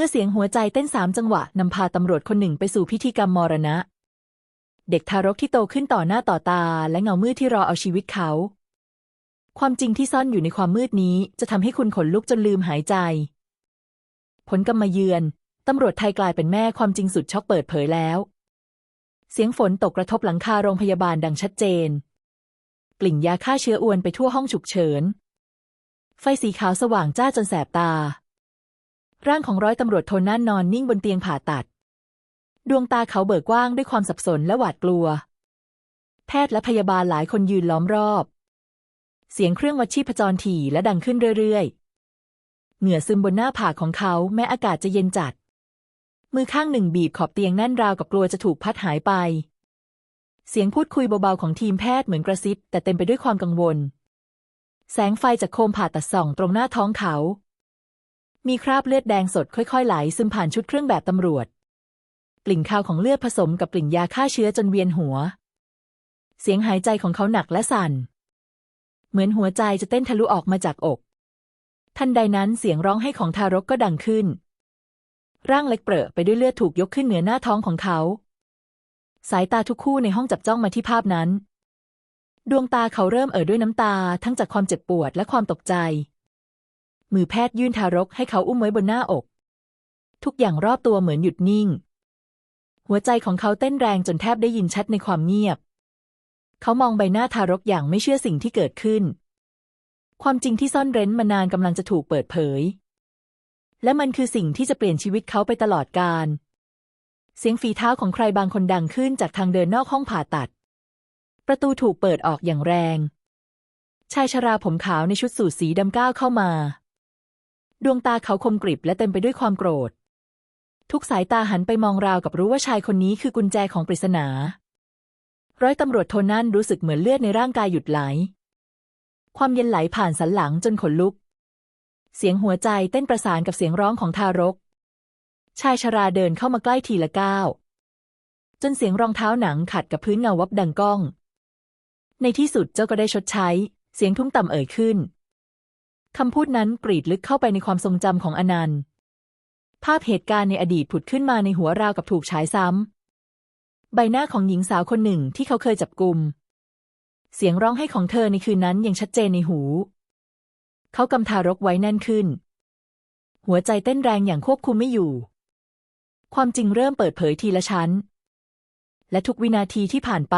มื่อเสียงหัวใจเต้นสามจังหวะนำพาตำรวจคนหนึ่งไปสู่พิธีกรรมมรณะ เด็กทารกที่โตขึ้นต่อหน้าต่อตา และเงามืดที่รอเอาชีวิตเขา ความจริงที่ซ่อนอยู่ในความมืดนี้ จะทำให้คุณขนลุกจนลืมหายใจ ผลกรรมเยือน ตำรวจไทยกลายเป็นแม่ความจริงสุดช็อกเปิดเผยแล้ว เสียงฝนตกกระทบหลังคาโรงพยาบาลดังชัดเจน กลิ่นยาฆ่าเชื้ออวนไปทั่วห้องฉุกเฉิน ไฟสีขาวสว่างจ้าจนแสบตา ร่างของร้อยตำรวจโทนั่นนอนนิ่งบนเตียงผ่าตัด ดวงตาเขาเบิกกว้างด้วยความสับสนและหวาดกลัว แพทย์และพยาบาลหลายคนยืนล้อมรอบ เสียงเครื่องวัดชีพจรถี่และดังขึ้นเรื่อยๆ เหงื่อซึมบนหน้าผากของเขาแม้อากาศจะเย็นจัด มือข้างหนึ่งบีบขอบเตียงแน่นราวกับกลัวจะถูกพัดหายไป เสียงพูดคุยเบาๆของทีมแพทย์เหมือนกระซิบแต่เต็มไปด้วยความกังวล แสงไฟจากโคมผ่าตัดส่องตรงหน้าท้องเขา มีคราบเลือดแดงสดค่อยๆไหลซึมผ่านชุดเครื่องแบบตำรวจ กลิ่นคาวของเลือดผสมกับกลิ่นยาฆ่าเชื้อจนเวียนหัว เสียงหายใจของเขาหนักและสั่น เหมือนหัวใจจะเต้นทะลุออกมาจากอก ทันใดนั้นเสียงร้องไห้ของทารกก็ดังขึ้น ร่างเล็กเปรอะไปด้วยเลือดถูกยกขึ้นเหนือหน้าท้องของเขา สายตาทุกคู่ในห้องจับจ้องมาที่ภาพนั้น ดวงตาเขาเริ่มเอ่อด้วยน้ำตาทั้งจากความเจ็บปวดและความตกใจ มือแพทย์ยื่นทารกให้เขาอุ้มไว้บนหน้าอก ทุกอย่างรอบตัวเหมือนหยุดนิ่ง หัวใจของเขาเต้นแรงจนแทบได้ยินชัดในความเงียบ เขามองใบหน้าทารกอย่างไม่เชื่อสิ่งที่เกิดขึ้น ความจริงที่ซ่อนเร้นมานานกำลังจะถูกเปิดเผย และมันคือสิ่งที่จะเปลี่ยนชีวิตเขาไปตลอดกาลเสียงฝีเท้าของใครบางคนดังขึ้นจากทางเดินนอกห้องผ่าตัด ประตูถูกเปิดออกอย่างแรง ชายชราผมขาวในชุดสูทสีดำก้าวเข้ามา ดวงตาเขาคมกริบและเต็มไปด้วยความโกรธ ทุกสายตาหันไปมองราวกับรู้ว่าชายคนนี้คือกุญแจของปริศนา ร้อยตำรวจโทนั่นรู้สึกเหมือนเลือดในร่างกายหยุดไหล ความเย็นไหลผ่านสันหลังจนขนลุก เสียงหัวใจเต้นประสานกับเสียงร้องของทารก ชายชราเดินเข้ามาใกล้ทีละก้าว จนเสียงรองเท้าหนังขัดกับพื้นเงาวับดังก้อง ในที่สุดเจ้าก็ได้ชดใช้ เสียงทุ้มต่ำเอ่ยขึ้น คำพูดนั้นกรีดลึกเข้าไปในความทรงจำของอนันต์ ภาพเหตุการณ์ในอดีตผุดขึ้นมาในหัวราวกับถูกฉายซ้ำ ใบหน้าของหญิงสาวคนหนึ่งที่เขาเคยจับกลุมเสียงร้องไห้ของเธอในคืนนั้นยังชัดเจนในหู เขากำทารกไว้แน่นขึ้น หัวใจเต้นแรงอย่างควบคุมไม่อยู่ ความจริงเริ่มเปิดเผยทีละชั้น และทุกวินาทีที่ผ่านไป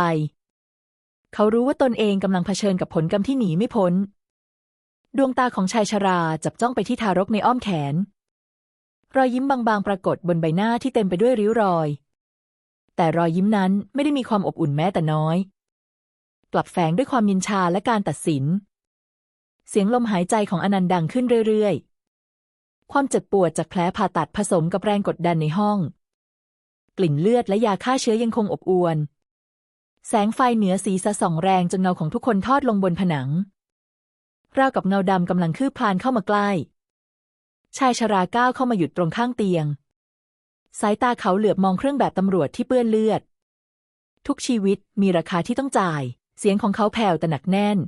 เขารู้ว่าตนเองกำลังเผชิญกับผลกรรมที่หนีไม่พ้น ดวงตาของชายชราจับจ้องไปที่ทารกในอ้อมแขน รอยยิ้มบางๆ ปรากฏบนใบหน้าที่เต็มไปด้วยริ้วรอย แต่รอยยิ้มนั้นไม่ได้มีความอบอุ่นแม้แต่น้อย กลับแฝงด้วยความยินชาและการตัดสิน เสียงลมหายใจของอนันต์ดังขึ้นเรื่อยๆ ความเจ็บปวดจากแผลผ่าตัดผสมกับแรงกดดันในห้อง กลิ่นเลือดและยาฆ่าเชื้อยังคงอบอวลแสงไฟเหนือสีสะส่องแรงจนเงาของทุกคนทอดลงบนผนัง ราวกับเงาดำกำลังคืบคลานเข้ามาใกล้ ชายชราก้าวเข้ามาหยุดตรงข้างเตียง สายตาเขาเหลือบมองเครื่องแบบตำรวจที่เปื้อนเลือด ทุกชีวิตมีราคาที่ต้องจ่าย เสียงของเขาแผ่วแต่หนักแน่น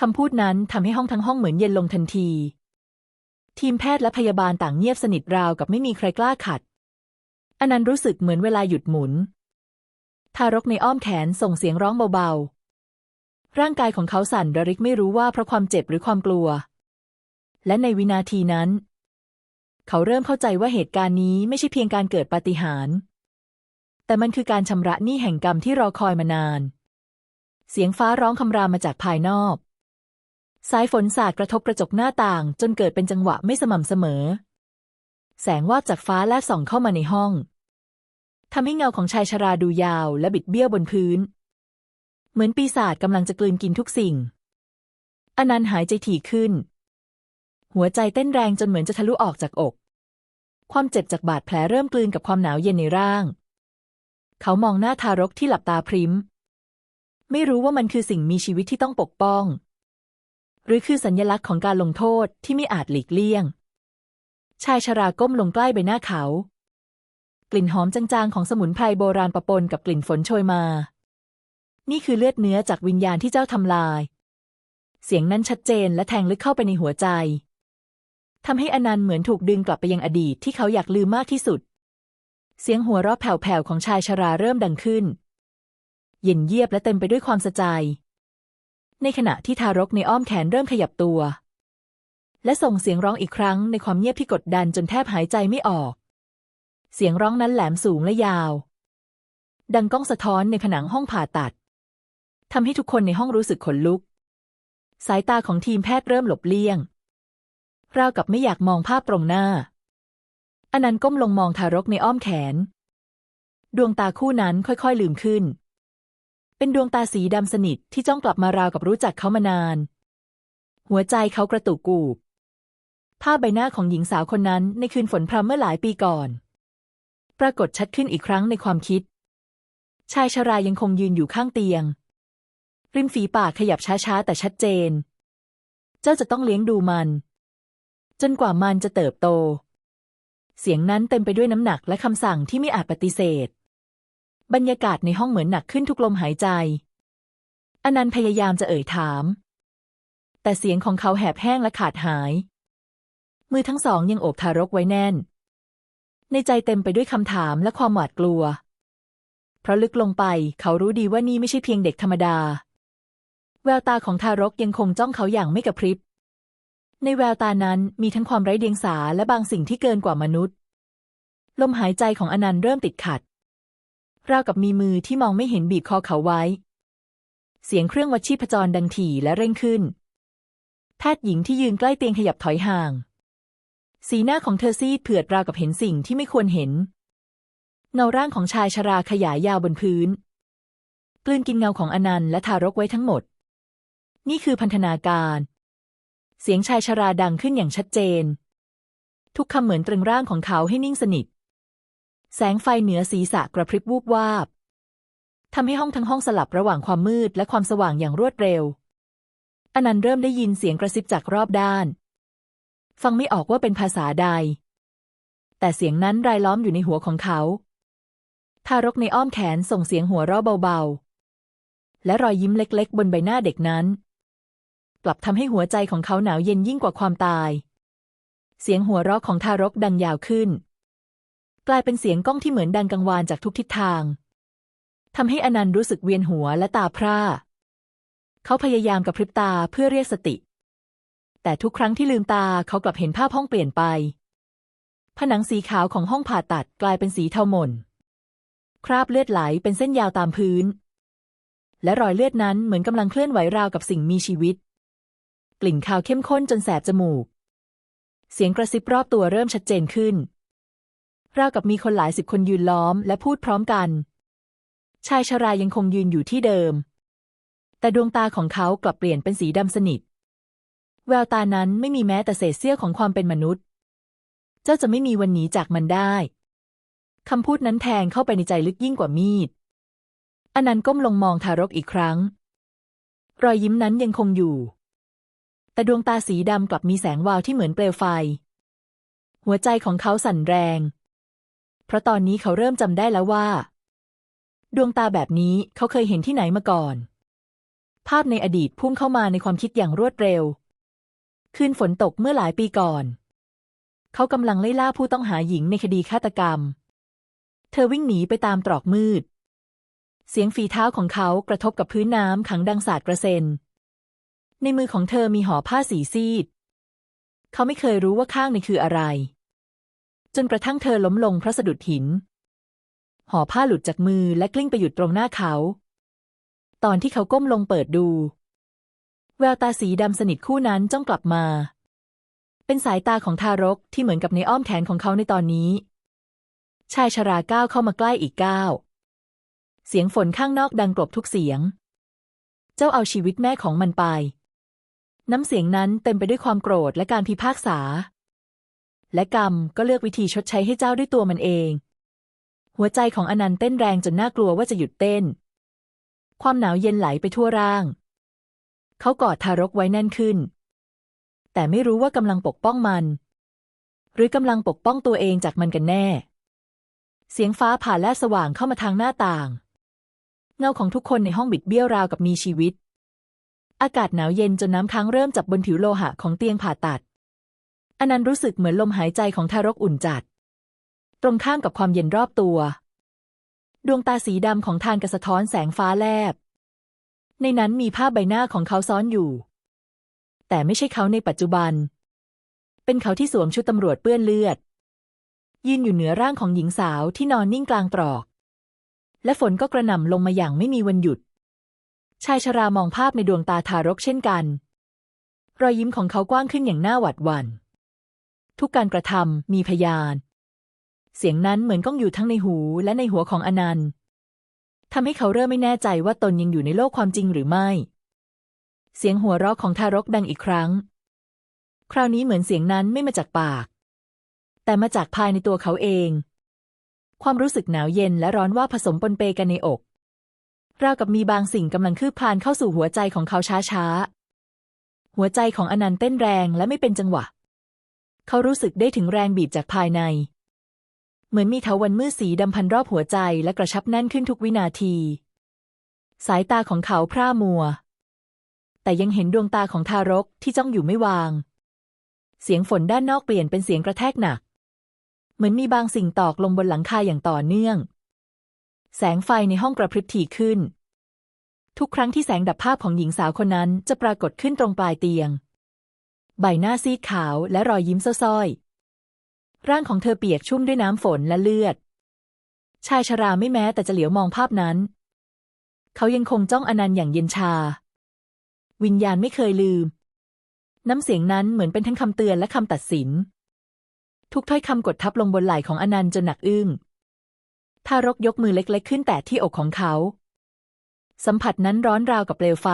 คำพูดนั้นทำให้ห้องทั้งห้องเหมือนเย็นลงทันที ทีมแพทย์และพยาบาลต่างเงียบสนิทราวกับไม่มีใครกล้าขัดอนันต์รู้สึกเหมือนเวลาหยุดหมุน ทารกในอ้อมแขนส่งเสียงร้องเบาๆ ร่างกายของเขาสั่นระริกไม่รู้ว่าเพราะความเจ็บหรือความกลัว และในวินาทีนั้น เขาเริ่มเข้าใจว่าเหตุการณ์นี้ไม่ใช่เพียงการเกิดปาฏิหาริย์แต่มันคือการชำระหนี้แห่งกรรมที่รอคอยมานาน เสียงฟ้าร้องคำรามมาจากภายนอก สายฝนสาดกระทบกระจกหน้าต่าง จนเกิดเป็นจังหวะไม่สม่ำเสมอ แสงวาบจากฟ้าแลบส่องเข้ามาในห้องทำให้เงาของชายชราดูยาวและบิดเบี้ยวบนพื้น เหมือนปีศาจกำลังจะกลืนกินทุกสิ่ง อนันต์หายใจถี่ขึ้น หัวใจเต้นแรงจนเหมือนจะทะลุออกจากอก ความเจ็บจากบาดแผลเริ่มกลืนกับความหนาวเย็นในร่าง เขามองหน้าทารกที่หลับตาพริ้มไม่รู้ว่ามันคือสิ่งมีชีวิตที่ต้องปกป้อง หรือคือสัญญลักษณ์ของการลงโทษที่ไม่อาจหลีกเลี่ยง ชายชราก้มลงใกล้ใบหน้าเขา กลิ่นหอมจางๆของสมุนไพรโบราณปะปนกับกลิ่นฝนโชยมา นี่คือเลือดเนื้อจากวิญญาณที่เจ้าทำลาย เสียงนั้นชัดเจนและแทงลึกเข้าไปในหัวใจทำให้อนันต์เหมือนถูกดึงกลับไปยังอดีตที่เขาอยากลืมมากที่สุด เสียงหัวเราะแผ่วๆของชายชราเริ่มดังขึ้น เย็นเยียบและเต็มไปด้วยความสะใจ ในขณะที่ทารกในอ้อมแขนเริ่มขยับตัว และส่งเสียงร้องอีกครั้งในความเงียบที่กดดันจนแทบหายใจไม่ออก เสียงร้องนั้นแหลมสูงและยาว ดังก้องสะท้อนในผนังห้องผ่าตัด ทำให้ทุกคนในห้องรู้สึกขนลุก สายตาของทีมแพทย์เริ่มหลบเลี่ยง ราวกับไม่อยากมองภาพตรงหน้า อนันต์ก้มลงมองทารกในอ้อมแขน ดวงตาคู่นั้นค่อยๆลืมขึ้น เป็นดวงตาสีดำสนิทที่จ้องกลับมาราวกับรู้จักเขามานาน หัวใจเขากระตุกกูบภาพใบหน้าของหญิงสาวคนนั้นในคืนฝนพรำเมื่อหลายปีก่อน ปรากฏชัดขึ้นอีกครั้งในความคิด ชายชรายังคงยืนอยู่ข้างเตียง ริมฝีปากขยับช้าๆ แต่ชัดเจน เจ้าจะต้องเลี้ยงดูมัน จนกว่ามันจะเติบโต เสียงนั้นเต็มไปด้วยน้ำหนักและคำสั่งที่ไม่อาจปฏิเสธ บรรยากาศในห้องเหมือนหนักขึ้นทุกลมหายใจ อนันต์พยายามจะเอ่ยถาม แต่เสียงของเขาแหบแห้งและขาดหาย มือทั้งสองยังโอบทารกไว้แน่น ในใจเต็มไปด้วยคำถามและความหวาดกลัว เพราะลึกลงไปเขารู้ดีว่านี่ไม่ใช่เพียงเด็กธรรมดา แววตาของทารกยังคงจ้องเขาอย่างไม่กระพริบ ในแววตานั้นมีทั้งความไร้เดียงสาและบางสิ่งที่เกินกว่ามนุษย์ ลมหายใจของอนันต์เริ่มติดขัด ราวกับมีมือที่มองไม่เห็นบีบคอเขาไว้ เสียงเครื่องวัดชีพจรดังถี่และเร่งขึ้น แพทย์หญิงที่ยืนใกล้เตียงขยับถอยห่าง สีหน้าของเธอซีดเผือดราวกับเห็นสิ่งที่ไม่ควรเห็น เงาร่างของชายชราขยายยาวบนพื้นกลืนกินเงาของอนันต์และทารกไว้ทั้งหมด นี่คือพันธนาการ เสียงชายชราดังขึ้นอย่างชัดเจน ทุกคำเหมือนตรึงร่างของเขาให้นิ่งสนิท แสงไฟเหนือศีรษะกระพริบวูบวาบทำให้ห้องทั้งห้องสลับระหว่างความมืดและความสว่างอย่างรวดเร็ว อนันต์เริ่มได้ยินเสียงกระซิบจากรอบด้าน ฟังไม่ออกว่าเป็นภาษาใด แต่เสียงนั้นรายล้อมอยู่ในหัวของเขา ทารกในอ้อมแขนส่งเสียงหัวเราะเบาๆ และรอยยิ้มเล็กๆ บนใบหน้าเด็กนั้น กลับทำให้หัวใจของเขาหนาวเย็นยิ่งกว่าความตาย เสียงหัวเราะของทารกดังยาวขึ้น กลายเป็นเสียงก้องที่เหมือนดังกังวานจากทุกทิศทางทำให้อนันต์รู้สึกเวียนหัวและตาพร่า เขาพยายามกระพริบตาเพื่อเรียกสติ แต่ทุกครั้งที่ลืมตาเขากลับเห็นภาพห้องเปลี่ยนไป ผนังสีขาวของห้องผ่าตัดกลายเป็นสีเทาหม่น คราบเลือดไหลเป็นเส้นยาวตามพื้น และรอยเลือดนั้นเหมือนกำลังเคลื่อนไหวราวกับสิ่งมีชีวิต กลิ่นคาวเข้มข้นจนแสบจมูก เสียงกระซิบรอบตัวเริ่มชัดเจนขึ้น ราวกับมีคนหลายสิบคนยืนล้อมและพูดพร้อมกัน ชายชรายังคงยืนอยู่ที่เดิม แต่ดวงตาของเขากลับเปลี่ยนเป็นสีดำสนิท แววตานั้นไม่มีแม้แต่เศษเสี้ยวของความเป็นมนุษย์ เจ้าจะไม่มีวันหนีจากมันได้คำพูดนั้นแทงเข้าไปในใจลึกยิ่งกว่ามีดอนันต์ก้มลงมองทารกอีกครั้ง รอยยิ้มนั้นยังคงอยู่ แต่ดวงตาสีดำกลับมีแสงวาวที่เหมือนเปลวไฟ หัวใจของเขาสั่นแรง เพราะตอนนี้เขาเริ่มจำได้แล้วว่า ดวงตาแบบนี้เขาเคยเห็นที่ไหนมาก่อน ภาพในอดีตพุ่งเข้ามาในความคิดอย่างรวดเร็ว คืนฝนตกเมื่อหลายปีก่อน เขากำลังไล่ล่าผู้ต้องหาหญิงในคดีฆาตกรรม เธอวิ่งหนีไปตามตรอกมืด เสียงฝีเท้าของเขากระทบกับพื้นน้ำขังดังสาดกระเซ็น ในมือของเธอมีห่อผ้าสีซีด เขาไม่เคยรู้ว่าข้างในคืออะไร จนกระทั่งเธอล้มลงเพราะสะดุดหิน ห่อผ้าหลุดจากมือและกลิ้งไปหยุดตรงหน้าเขา ตอนที่เขาก้มลงเปิดดู แววตาสีดำสนิทคู่นั้นจ้องกลับมา เป็นสายตาของทารกที่เหมือนกับในอ้อมแขนของเขาในตอนนี้ ชายชราก้าวเข้ามาใกล้อีกก้าวเสียงฝนข้างนอกดังกลบทุกเสียง เจ้าเอาชีวิตแม่ของมันไป น้ำเสียงนั้นเต็มไปด้วยความโกรธและการพิพากษา และกรรมก็เลือกวิธีชดใช้ให้เจ้าด้วยตัวมันเอง หัวใจของอนันต์เต้นแรงจนน่ากลัวว่าจะหยุดเต้น ความหนาวเย็นไหลไปทั่วร่าง เขากอดทารกไว้แน่นขึ้น แต่ไม่รู้ว่ากำลังปกป้องมัน หรือกำลังปกป้องตัวเองจากมันกันแน่ เสียงฟ้าผ่าแลบสว่างเข้ามาทางหน้าต่าง เงาของทุกคนในห้องบิดเบี้ยวราวกับมีชีวิต อากาศหนาวเย็นจนน้ำค้างเริ่มจับบนผิวโลหะของเตียงผ่าตัด อนันต์รู้สึกเหมือนลมหายใจของทารกอุ่นจัด ตรงข้ามกับความเย็นรอบตัว ดวงตาสีดำของทานกระสะท้อนแสงฟ้าแลบ ในนั้นมีภาพใบหน้าของเขาซ้อนอยู่ แต่ไม่ใช่เขาในปัจจุบัน เป็นเขาที่สวมชุดตำรวจเปื้อนเลือด ยืนอยู่เหนือร่างของหญิงสาวที่นอนนิ่งกลางตรอก และฝนก็กระหน่ำลงมาอย่างไม่มีวันหยุด ชายชรามองภาพในดวงตาทารกเช่นกัน รอยยิ้มของเขากว้างขึ้นอย่างน่าหวาดหวัน่น ทุกการกระทำมีพยาน เสียงนั้นเหมือนก้องอยู่ทั้งในหูและในหัวของอนันต์ทำให้เขาเริ่มไม่แน่ใจว่าตนยังอยู่ในโลกความจริงหรือไม่ เสียงหัวเราะของทารกดังอีกครั้ง คราวนี้เหมือนเสียงนั้นไม่มาจากปาก แต่มาจากภายในตัวเขาเอง ความรู้สึกหนาวเย็นและร้อนว่าผสมปนเปกันในอก ราวกับมีบางสิ่งกำลังคืบคลานเข้าสู่หัวใจของเขาช้าๆ หัวใจของอนันต์เต้นแรงและไม่เป็นจังหวะ เขารู้สึกได้ถึงแรงบีบจากภายใน เหมือนมีเถาวันมืดสีดำพันรอบหัวใจและกระชับแน่นขึ้นทุกวินาที สายตาของเขาพร่ามัว แต่ยังเห็นดวงตาของทารกที่จ้องอยู่ไม่วาง เสียงฝนด้านนอกเปลี่ยนเป็นเสียงกระแทกหนัก เหมือนมีบางสิ่งตอกลงบนหลังคาอย่างต่อเนื่อง แสงไฟในห้องกระพริบถี่ขึ้น ทุกครั้งที่แสงดับภาพของหญิงสาวคนนั้นจะปรากฏขึ้นตรงปลายเตียง ใบหน้าซีดขาวและรอยยิ้มซ้อยร่างของเธอเปียกชุ่มด้วยน้ำฝนและเลือด ชายชราไม่แม้แต่จะเหลียวมองภาพนั้น เขายังคงจ้องอนันต์อย่างเย็นชา วิญญาณไม่เคยลืม น้ำเสียงนั้นเหมือนเป็นทั้งคำเตือนและคำตัดสิน ทุกถ้อยคำกดทับลงบนไหล่ของอนันต์จนหนักอึ้ง ทารกยกมือเล็กๆ ขึ้นแตะที่อกของเขา สัมผัสนั้นร้อนราวกับเปลวไฟ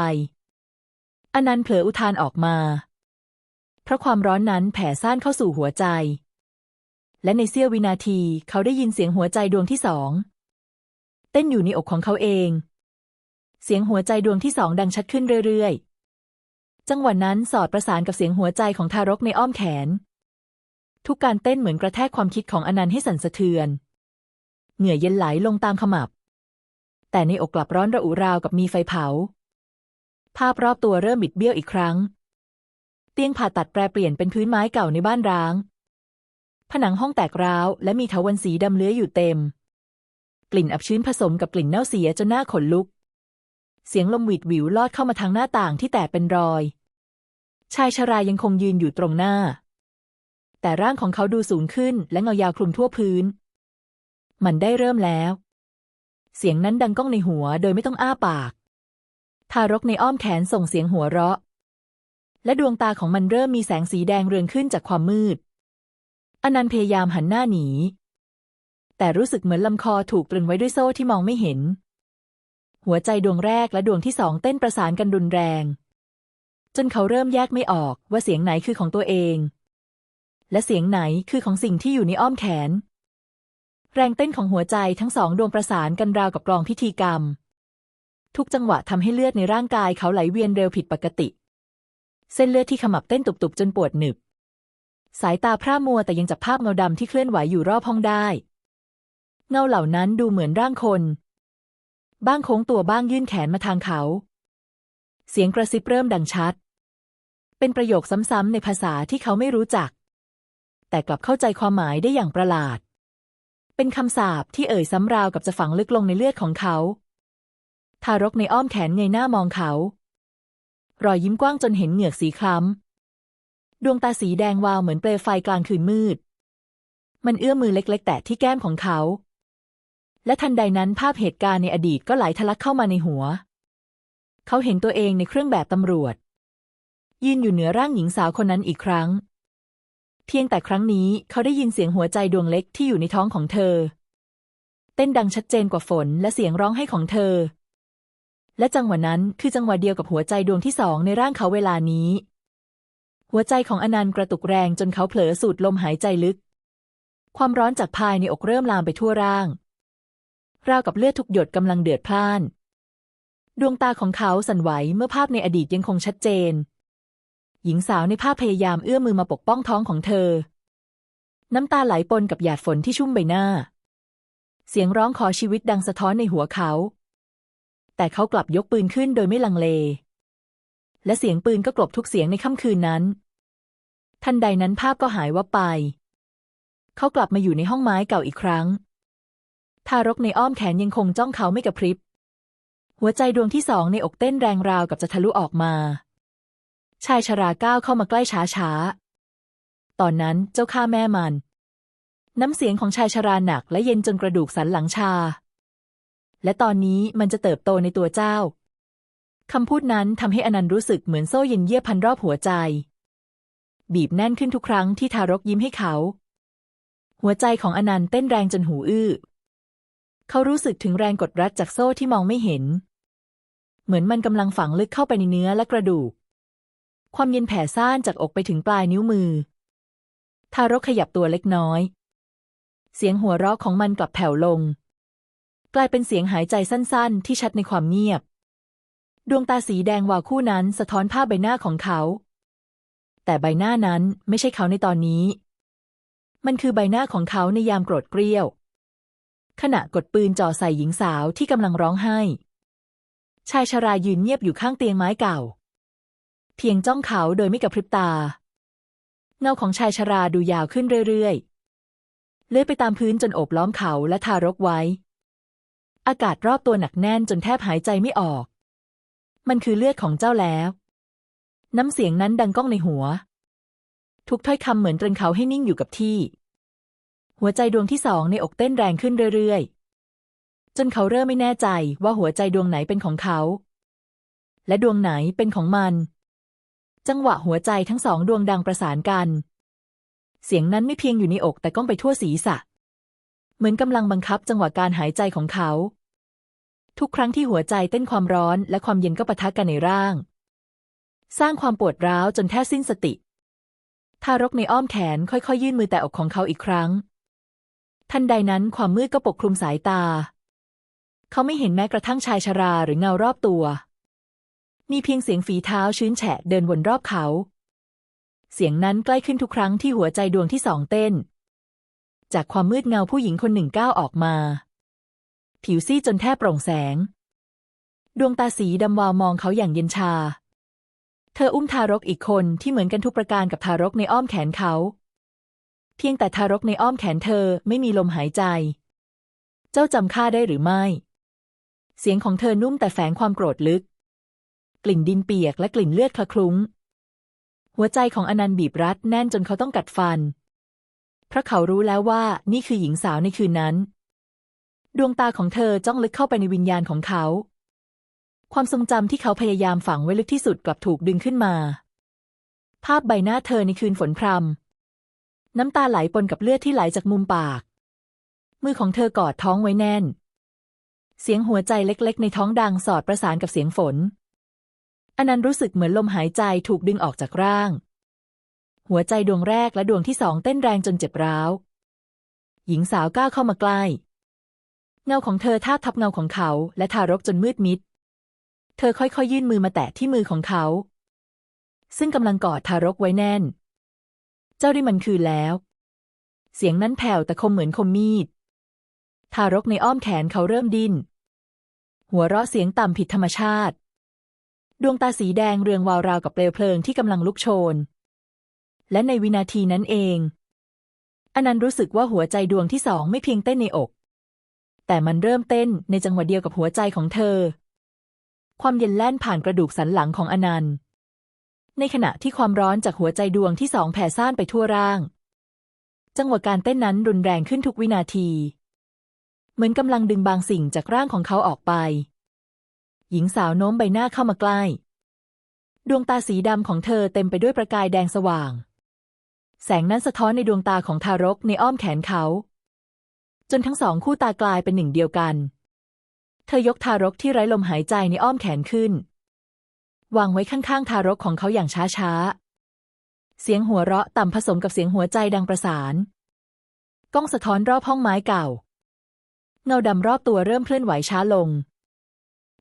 อนันต์เผลออุทานออกมา เพราะความร้อนนั้นแผ่ซ่านเข้าสู่หัวใจ และในเสี้ยววินาทีเขาได้ยินเสียงหัวใจดวงที่สองเต้นอยู่ในอกของเขาเอง เสียงหัวใจดวงที่สองดังชัดขึ้นเรื่อยๆ จังหวะนั้นสอดประสานกับเสียงหัวใจของทารกในอ้อมแขน ทุกการเต้นเหมือนกระแทกความคิดของอนันต์ให้สั่นสะเทือน เหงื่อเย็นไหลลงตามขมับ แต่ในอกกลับร้อนระอุราวกับมีไฟเผา ภาพรอบตัวเริ่มบิดเบี้ยวอีกครั้ง เตียงผ่าตัดแปรเปลี่ยนเป็นพื้นไม้เก่าในบ้านร้าง ผนังห้องแตกร้าวและมีเถาวัลย์สีดำเลื้อยอยู่เต็ม กลิ่นอับชื้นผสมกับกลิ่นเน่าเสียจนหน้าขนลุก เสียงลมหวีดหวิวลอดเข้ามาทางหน้าต่างที่แตกเป็นรอย ชายชรายังคงยืนอยู่ตรงหน้า แต่ร่างของเขาดูสูงขึ้นและเงายาวคลุมทั่วพื้น มันได้เริ่มแล้ว เสียงนั้นดังก้องในหัวโดยไม่ต้องอ้าปาก ทารกในอ้อมแขนส่งเสียงหัวเราะ และดวงตาของมันเริ่มมีแสงสีแดงเรืองขึ้นจากความมืด อนันต์พยายามหันหน้าหนี แต่รู้สึกเหมือนลำคอถูกตรึงไว้ด้วยโซ่ที่มองไม่เห็น หัวใจดวงแรกและดวงที่สองเต้นประสานกันรุนแรง จนเขาเริ่มแยกไม่ออกว่าเสียงไหนคือของตัวเอง และเสียงไหนคือของสิ่งที่อยู่ในอ้อมแขน แรงเต้นของหัวใจทั้งสองดวงประสานกันราวกับกลองพิธีกรรม ทุกจังหวะทำให้เลือดในร่างกายเขาไหลเวียนเร็วผิดปกติ เส้นเลือดที่ขมับเต้นตุบๆจนปวดหนึบ สายตาพร่ามัวแต่ยังจับภาพเงาดำที่เคลื่อนไหวอยู่รอบห้องได้ เงาเหล่านั้นดูเหมือนร่างคน บ้างโค้งตัวบ้างยื่นแขนมาทางเขา เสียงกระซิบเริ่มดังชัด เป็นประโยคซ้ำๆในภาษาที่เขาไม่รู้จัก แต่กลับเข้าใจความหมายได้อย่างประหลาด เป็นคำสาปที่เอ่ยซ้ำราวกับจะฝังลึกลงในเลือดของเขา ทารกในอ้อมแขนเงยหน้ามองเขา รอยยิ้มกว้างจนเห็นเหงือกสีคล้ำ ดวงตาสีแดงวาวเหมือนเปลวไฟกลางคืนมืด มันเอื้อมมือเล็ก ๆ แตะที่แก้มของเขา และทันใดนั้นภาพเหตุการณ์ในอดีตก็ไหลทะลักเข้ามาในหัว เขาเห็นตัวเองในเครื่องแบบตำรวจยืนอยู่เหนือร่างหญิงสาวคนนั้นอีกครั้ง เพียงแต่ครั้งนี้เขาได้ยินเสียงหัวใจดวงเล็กที่อยู่ในท้องของเธอ เต้นดังชัดเจนกว่าฝนและเสียงร้องไห้ของเธอ และจังหวะนั้นคือจังหวะเดียวกับหัวใจดวงที่สองในร่างเขาเวลานี้ หัวใจของอนันต์กระตุกแรงจนเขาเผลอสูดลมหายใจลึก ความร้อนจากภายในอกเริ่มลามไปทั่วร่าง ราวกับเลือดทุกหยดกำลังเดือดพล่าน ดวงตาของเขาสั่นไหวเมื่อภาพในอดีตยังคงชัดเจน หญิงสาวในภาพพยายามเอื้อมมือมาปกป้องท้องของเธอ น้ำตาไหลปนกับหยาดฝนที่ชุ่มใบหน้า เสียงร้องขอชีวิตดังสะท้อนในหัวเขา แต่เขากลับยกปืนขึ้นโดยไม่ลังเล และเสียงปืนก็กลบทุกเสียงในค่ำคืนนั้น ทันใดนั้นภาพก็หายวับไป เขากลับมาอยู่ในห้องไม้เก่าอีกครั้ง ทารกในอ้อมแขนยังคงจ้องเขาไม่กระพริบ หัวใจดวงที่สองในอกเต้นแรงราวกับจะทะลุออกมา ชายชราก้าวเข้ามาใกล้ช้าช้าๆ ตอนนั้นเจ้าข้าแม่มัน น้ำเสียงของชายชราหนักและเย็นจนกระดูกสันหลังชา และตอนนี้มันจะเติบโตในตัวเจ้าคำพูดนั้นทำให้อนันต์รู้สึกเหมือนโซ่เย็นเยียบพันรอบหัวใจ บีบแน่นขึ้นทุกครั้งที่ทารกยิ้มให้เขา หัวใจของอนันต์เต้นแรงจนหูอื้อ เขารู้สึกถึงแรงกดรัดจากโซ่ที่มองไม่เห็น เหมือนมันกำลังฝังลึกเข้าไปในเนื้อและกระดูก ความเย็นแผ่ซ่านจากอกไปถึงปลายนิ้วมือ ทารกขยับตัวเล็กน้อย เสียงหัวเราะของมันกลับแผ่วลง กลายเป็นเสียงหายใจสั้นๆ ที่ชัดในความเงียบ ดวงตาสีแดงวาวคู่นั้นสะท้อนภาพใบหน้าของเขา แต่ใบหน้านั้นไม่ใช่เขาในตอนนี้ มันคือใบหน้าของเขาในยามโกรธเกรี้ยว ขณะกดปืนจ่อใส่หญิงสาวที่กำลังร้องไห้ ชายชรายืนเงียบอยู่ข้างเตียงไม้เก่า เพียงจ้องเขาโดยไม่กระพริบตา เงาของชายชราดูยาวขึ้นเรื่อยๆ เลื่อยไปตามพื้นจนโอบล้อมเขาและทารกไว้ อากาศรอบตัวหนักแน่นจนแทบหายใจไม่ออก มันคือเลือดของเจ้าแล้ว น้ำเสียงนั้นดังก้องในหัว ทุกถ้อยคำเหมือนตรึงเขาให้นิ่งอยู่กับที่ หัวใจดวงที่สองในอกเต้นแรงขึ้นเรื่อยๆจนเขาเริ่มไม่แน่ใจว่าหัวใจดวงไหนเป็นของเขา และดวงไหนเป็นของมัน จังหวะหัวใจทั้งสองดวงดังประสานกัน เสียงนั้นไม่เพียงอยู่ในอกแต่ก้องไปทั่วศีรษะ เหมือนกำลังบังคับจังหวะการหายใจของเขา ทุกครั้งที่หัวใจเต้นความร้อนและความเย็นก็ปะทะกันในร่าง สร้างความปวดร้าวจนแทบสิ้นสติทารกในอ้อมแขนค่อยๆยื่นมือแตะอกของเขาอีกครั้ง ทันใดนั้นความมืดก็ปกคลุมสายตา เขาไม่เห็นแม้กระทั่งชายชราหรือเงารอบตัว มีเพียงเสียงฝีเท้าชื้นแฉะเดินวนรอบเขา เสียงนั้นใกล้ขึ้นทุกครั้งที่หัวใจดวงที่สองเต้น จากความมืดเงาผู้หญิงคนหนึ่งก้าวออกมา ผิวซีดจนแทบโปร่งแสง ดวงตาสีดำวาวมองเขาอย่างเย็นชา เธออุ้มทารกอีกคนที่เหมือนกันทุกประการกับทารกในอ้อมแขนเขา เพียงแต่ทารกในอ้อมแขนเธอไม่มีลมหายใจ เจ้าจำข้าได้หรือไม่ เสียงของเธอนุ่มแต่แฝงความโกรธลึก กลิ่นดินเปียกและกลิ่นเลือดคละคลุ้ง หัวใจของอนันต์บีบรัดแน่นจนเขาต้องกัดฟัน เพราะเขารู้แล้วว่านี่คือหญิงสาวในคืนนั้น ดวงตาของเธอจ้องลึกเข้าไปในวิญญาณของเขา ความทรงจำที่เขาพยายามฝังไว้ลึกที่สุดกลับถูกดึงขึ้นมา ภาพใบหน้าเธอในคืนฝนพรำน้ำตาไหลปนกับเลือดที่ไหลจากมุมปาก มือของเธอกอดท้องไว้แน่นเสียงหัวใจเล็กๆ ในท้องดังสอดประสานกับเสียงฝน อนันต์รู้สึกเหมือนลมหายใจถูกดึงออกจากร่าง หัวใจดวงแรกและดวงที่สองเต้นแรงจนเจ็บร้าว หญิงสาวก้าวเข้ามาใกล้ เงาของเธอทาบทับเงาของเขา และทารกจนมืดมิด เธอค่อยๆ ยื่นมือมาแตะที่มือของเขา ซึ่งกำลังกอดทารกไว้แน่น เจ้าได้มันคืนแล้ว เสียงนั้นแผ่วแต่คมเหมือนคมมีด ทารกในอ้อมแขนเขาเริ่มดิ้นหัวเราะเสียงต่ำผิดธรรมชาติ ดวงตาสีแดงเรืองวาวราวกับเปลวเพลิงที่กำลังลุกโชน และในวินาทีนั้นเอง อนันต์รู้สึกว่าหัวใจดวงที่สองไม่เพียงเต้นในอก แต่มันเริ่มเต้นในจังหวะเดียวกับหัวใจของเธอ ความเย็นแล่นผ่านกระดูกสันหลังของอนันต์ ในขณะที่ความร้อนจากหัวใจดวงที่สองแผ่ซ่านไปทั่วร่าง จังหวะการเต้นนั้นรุนแรงขึ้นทุกวินาที เหมือนกำลังดึงบางสิ่งจากร่างของเขาออกไป หญิงสาวโน้มใบหน้าเข้ามาใกล้ ดวงตาสีดำของเธอเต็มไปด้วยประกายแดงสว่าง แสงนั้นสะท้อนในดวงตาของทารกในอ้อมแขนเขา จนทั้งสองคู่ตากลายเป็นหนึ่งเดียวกัน เธอยกทารกที่ไร้ลมหายใจในอ้อมแขนขึ้น วางไว้ข้างๆ ทารกของเขาอย่างช้าๆ เสียงหัวเราะต่ำผสมกับเสียงหัวใจดังประสานกล้องสะท้อนรอบห้องไม้เก่า เงาดำรอบตัวเริ่มเคลื่อนไหวช้าลง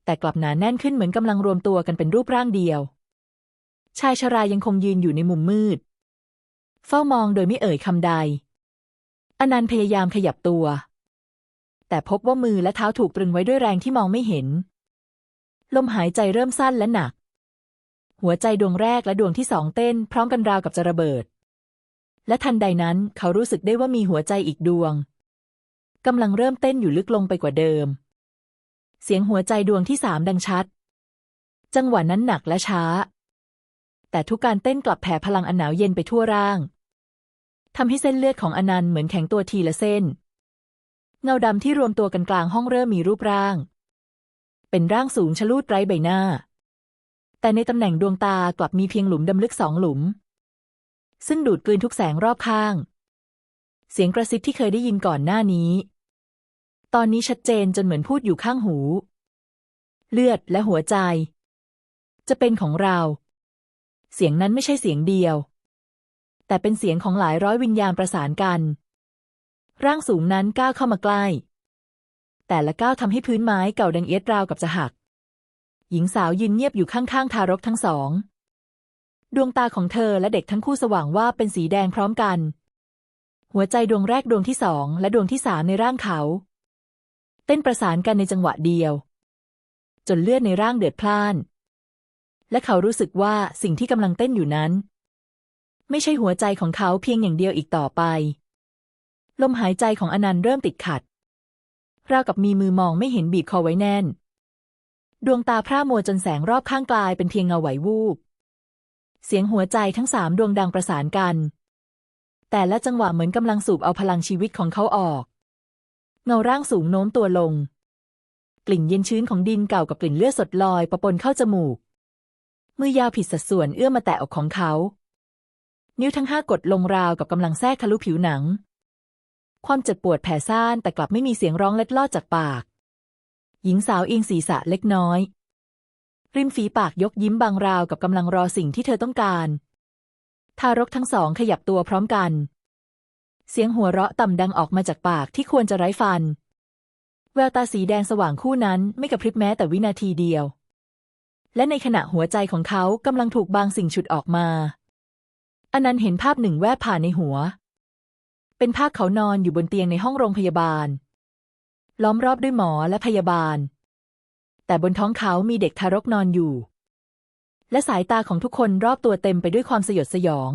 แต่กลับหนาแน่นขึ้นเหมือนกำลังรวมตัวกันเป็นรูปร่างเดียว ชายชรายังคงยืนอยู่ในมุมมืด เฝ้ามองโดยไม่เอ่ยคำใด อนันต์พยายามขยับตัว แต่พบว่ามือและเท้าถูกตรึงไว้ด้วยแรงที่มองไม่เห็น ลมหายใจเริ่มสั้นและหนัก หัวใจดวงแรกและดวงที่สองเต้น พร้อมกันราวกับจะระเบิด และทันใดนั้นเขารู้สึกได้ว่ามีหัวใจอีกดวงกำลังเริ่มเต้นอยู่ลึกลงไปกว่าเดิม เสียงหัวใจดวงที่สามดังชัด จังหวะนั้นหนักและช้า แต่ทุกการเต้นกลับแผ่พลังอันหนาวเย็นไปทั่วร่างทำให้เส้นเลือดของอนันต์เหมือนแข็งตัวทีละเส้น เงาดำที่รวมตัวกันกลางห้องเริ่มมีรูปร่าง เป็นร่างสูงชะลูดไร้ใบหน้า แต่ในตำแหน่งดวงตากลับมีเพียงหลุมดำลึกสองหลุม ซึ่งดูดกลืนทุกแสงรอบข้าง เสียงกระซิบที่เคยได้ยินก่อนหน้านี้ ตอนนี้ชัดเจนจนเหมือนพูดอยู่ข้างหู เลือดและหัวใจ จะเป็นของเรา เสียงนั้นไม่ใช่เสียงเดียว แต่เป็นเสียงของหลายร้อยวิญญาณประสานกัน ร่างสูงนั้นก้าวเข้ามาใกล้ แต่ละก้าวทำให้พื้นไม้เก่าดังเอียดราวกับจะหัก หญิงสาวยืนเงียบอยู่ข้างๆทารกทั้งสองดวงตาของเธอและเด็กทั้งคู่สว่างว่าเป็นสีแดงพร้อมกัน หัวใจดวงแรกดวงที่สองและดวงที่สามในร่างเขา เต้นประสานกันในจังหวะเดียว จนเลือดในร่างเดือดพล่าน และเขารู้สึกว่าสิ่งที่กำลังเต้นอยู่นั้น ไม่ใช่หัวใจของเขาเพียงอย่างเดียวอีกต่อไป ลมหายใจของอนันต์เริ่มติดขัดราวกับมีมือมองไม่เห็นบีบคอไว้แน่น ดวงตาพร่ามัวจนแสงรอบข้างกลายเป็นเพียงเงาไหววูบ เสียงหัวใจทั้งสามดวงดังประสานกัน แต่ละจังหวะเหมือนกำลังสูบเอาพลังชีวิตของเขาออก เงาร่างสูงโน้มตัวลง กลิ่นเย็นชื้นของดินเก่ากับกลิ่นเลือดสดลอยประปนเข้าจมูก มือยาวผิดสัดส่วนเอื้อมมาแตะอกของเขา นิ้วทั้งห้ากดลงราวกับกำลังแทรกทะลุผิวหนัง ความเจ็บปวดแผ่ซ่านแต่กลับไม่มีเสียงร้องเล็ดลอดจากปาก หญิงสาวเอียงศีรษะเล็กน้อย ริมฝีปากยกยิ้มบางราวกับกำลังรอสิ่งที่เธอต้องการ ทารกทั้งสองขยับตัวพร้อมกัน เสียงหัวเราะต่ำดังออกมาจากปากที่ควรจะไร้ฟัน แววตาสีแดงสว่างคู่นั้นไม่กระพริบแม้แต่วินาทีเดียว และในขณะหัวใจของเขากำลังถูกบางสิ่งฉุดออกมาอนันต์เห็นภาพหนึ่งแวบผ่านในหัว เป็นภาพเขานอนอยู่บนเตียงในห้องโรงพยาบาล ล้อมรอบด้วยหมอและพยาบาล แต่บนท้องเขามีเด็กทารกนอนอยู่ และสายตาของทุกคนรอบตัวเต็มไปด้วยความสยดสยอง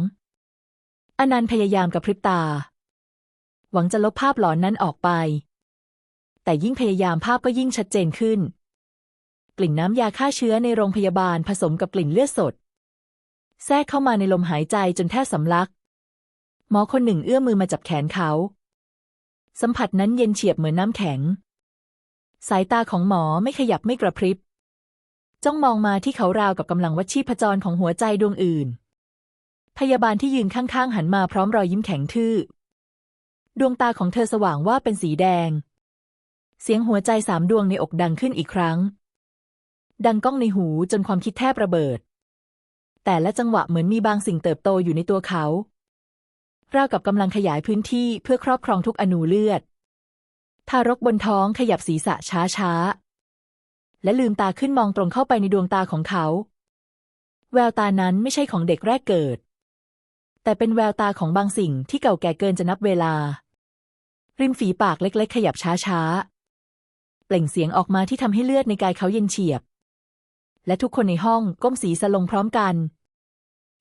อนันต์พยายามกระพริบตา หวังจะลบภาพหลอนนั้นออกไป แต่ยิ่งพยายามภาพก็ยิ่งชัดเจนขึ้น กลิ่นน้ำยาฆ่าเชื้อในโรงพยาบาลผสมกับกลิ่นเลือดสด แทรกเข้ามาในลมหายใจจนแทบสำลัก หมอคนหนึ่งเอื้อมมือมาจับแขนเขา สัมผัสนั้นเย็นเฉียบเหมือนน้ำแข็ง สายตาของหมอไม่ขยับไม่กระพริบจ้องมองมาที่เขาราวกับกำลังวัดชีพจรของหัวใจดวงอื่น พยาบาลที่ยืนข้างๆ หันมาพร้อมรอยยิ้มแข็งทื่อ ดวงตาของเธอสว่างว่าเป็นสีแดง เสียงหัวใจสามดวงในอกดังขึ้นอีกครั้ง ดังก้องในหูจนความคิดแทบระเบิด แต่ละจังหวะเหมือนมีบางสิ่งเติบโตอยู่ในตัวเขาราวกับกำลังขยายพื้นที่เพื่อครอบครองทุกอนูเลือด ทารกบนท้องขยับศีรษะช้าๆและลืมตาขึ้นมองตรงเข้าไปในดวงตาของเขา แววตานั้นไม่ใช่ของเด็กแรกเกิด แต่เป็นแววตาของบางสิ่งที่เก่าแก่เกินจะนับเวลา ริมฝีปากเล็กๆ ขยับช้าๆ เปล่งเสียงออกมาที่ทำให้เลือดในกายเขาเย็นเฉียบ และทุกคนในห้องก้มศีรษะลงพร้อมกัน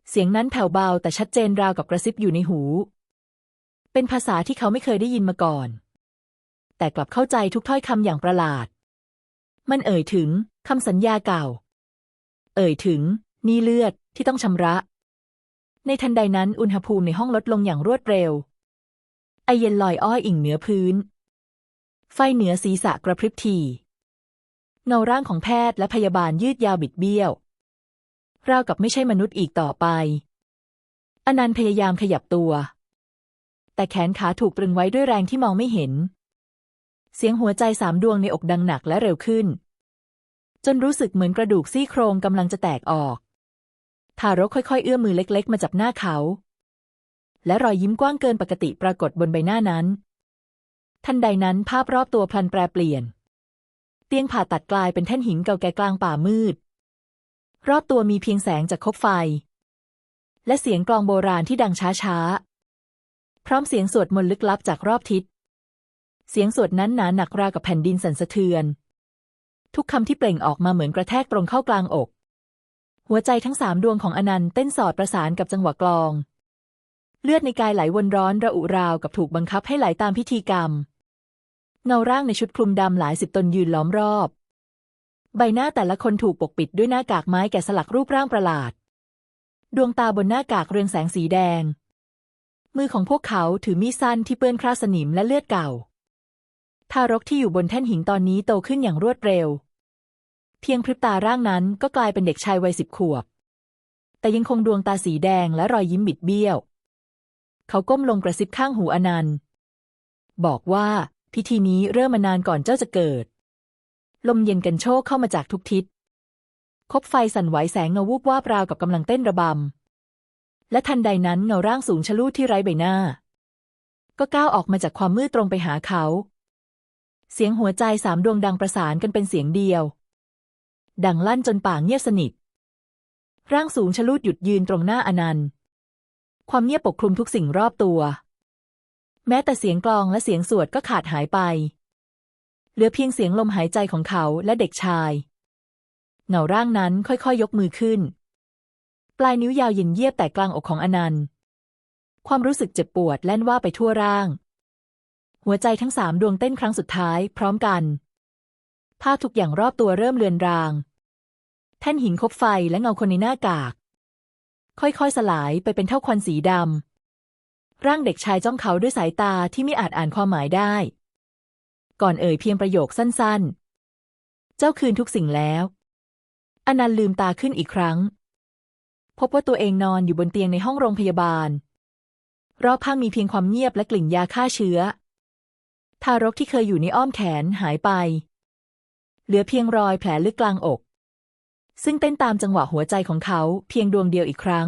เสียงนั้นแผ่วเบาแต่ชัดเจนราวกับกระซิบอยู่ในหู เป็นภาษาที่เขาไม่เคยได้ยินมาก่อน แต่กลับเข้าใจทุกถ้อยคำอย่างประหลาด มันเอ่ยถึงคำสัญญาเก่า เอ่ยถึงนี่เลือดที่ต้องชำระ ในทันใดนั้นอุณหภูมิในห้องลดลงอย่างรวดเร็ว ไอเย็นลอยอ้อยอิ่งเหนือพื้น ไฟเหนือศีรษะกระพริบที เงาร่างของแพทย์และพยาบาลยืดยาวบิดเบี้ยว ราวกับไม่ใช่มนุษย์อีกต่อไป อนันต์พยายามขยับตัว แต่แขนขาถูกตรึงไว้ด้วยแรงที่มองไม่เห็น เสียงหัวใจสามดวงในอกดังหนักและเร็วขึ้น จนรู้สึกเหมือนกระดูกซี่โครงกำลังจะแตกออก ทารกค่อยๆ เอื้อมมือเล็ก ๆ มาจับหน้าเขา และรอยยิ้มกว้างเกินปกติปรากฏบนใบหน้านั้น ทันใดนั้นภาพรอบตัวพลันแปรเปลี่ยน เตียงผ่าตัดกลายเป็นแท่นหินเก่าแก่กลางป่ามืด รอบตัวมีเพียงแสงจากคบไฟ และเสียงกลองโบราณที่ดังช้าๆ พร้อมเสียงสวดมนต์ลึกลับจากรอบทิศ เสียงสวดนั้นหนาหนักราวกับแผ่นดินสั่นสะเทือน ทุกคำที่เปล่งออกมาเหมือนกระแทกตรงเข้ากลางอก หัวใจทั้งสามดวงของอนันต์เต้นสอดประสานกับจังหวะกลอง เลือดในกายไหลวนร้อนระอุราวกับถูกบังคับให้ไหลตามพิธีกรรม เงาร่างในชุดคลุมดำหลายสิบตนยืนล้อมรอบ ใบหน้าแต่ละคนถูกปกปิดด้วยหน้ากากไม้แกะสลักรูปร่างประหลาด ดวงตาบนหน้ากากเรืองแสงสีแดง มือของพวกเขาถือมีดสั้นที่เปื้อนคราสนิมและเลือดเก่า ทารกที่อยู่บนแท่นหินตอนนี้โตขึ้นอย่างรวดเร็ว เพียงพริบตาร่างนั้นก็กลายเป็นเด็กชายวัยสิบขวบ แต่ยังคงดวงตาสีแดงและรอยยิ้มบิดเบี้ยว เขาก้มลงกระซิบข้างหูอนันต์ บอกว่าพิธีนี้เริ่มมานานก่อนเจ้าจะเกิด ลมเย็นกันโชกเข้ามาจากทุกทิศ คบไฟสั่นไหวแสงเงาวูบวาบราวกับกำลังเต้นระบำ และทันใดนั้นเงาร่างสูงชะลูดที่ไร้ใบหน้า ก็ก้าวออกมาจากความมืดตรงไปหาเขา เสียงหัวใจสามดวงดังประสานกันเป็นเสียงเดียว ดังลั่นจนป่าเงียบสนิท ร่างสูงชะลูดหยุดยืนตรงหน้าอนันต์ ความเงียบปกคลุมทุกสิ่งรอบตัว แม้แต่เสียงกลองและเสียงสวดก็ขาดหายไป เหลือเพียงเสียงลมหายใจของเขาและเด็กชายเงาร่างนั้นค่อยๆยยกมือขึ้น ปลายนิ้วยาวเย็นเยียบแต่กลางอกของอนันต์ ความรู้สึกเจ็บปวดแล่นว่าไปทั่วร่าง หัวใจทั้งสามดวงเต้นครั้งสุดท้าย พร้อมกันภาพทุกอย่างรอบตัวเริ่มเลือนราง แท่นหินคบไฟและเงาคนในหน้ากาก ค่อยๆ สลายไปเป็นเท่าควันสีดำ ร่างเด็กชายจ้องเขาด้วยสายตาที่ไม่อาจอ่านความหมายได้ ก่อนเอ่ยเพียงประโยคสั้นๆ เจ้าคืนทุกสิ่งแล้ว อนันต์ลืมตาขึ้นอีกครั้ง พบว่าตัวเองนอนอยู่บนเตียงในห้องโรงพยาบาล รอบข้างมีเพียงความเงียบและกลิ่นยาฆ่าเชื้อ ทารกที่เคยอยู่ในอ้อมแขนหายไป เหลือเพียงรอยแผลลึกกลางอก ซึ่งเต้นตามจังหวะหัวใจของเขาเพียงดวงเดียวอีกครั้ง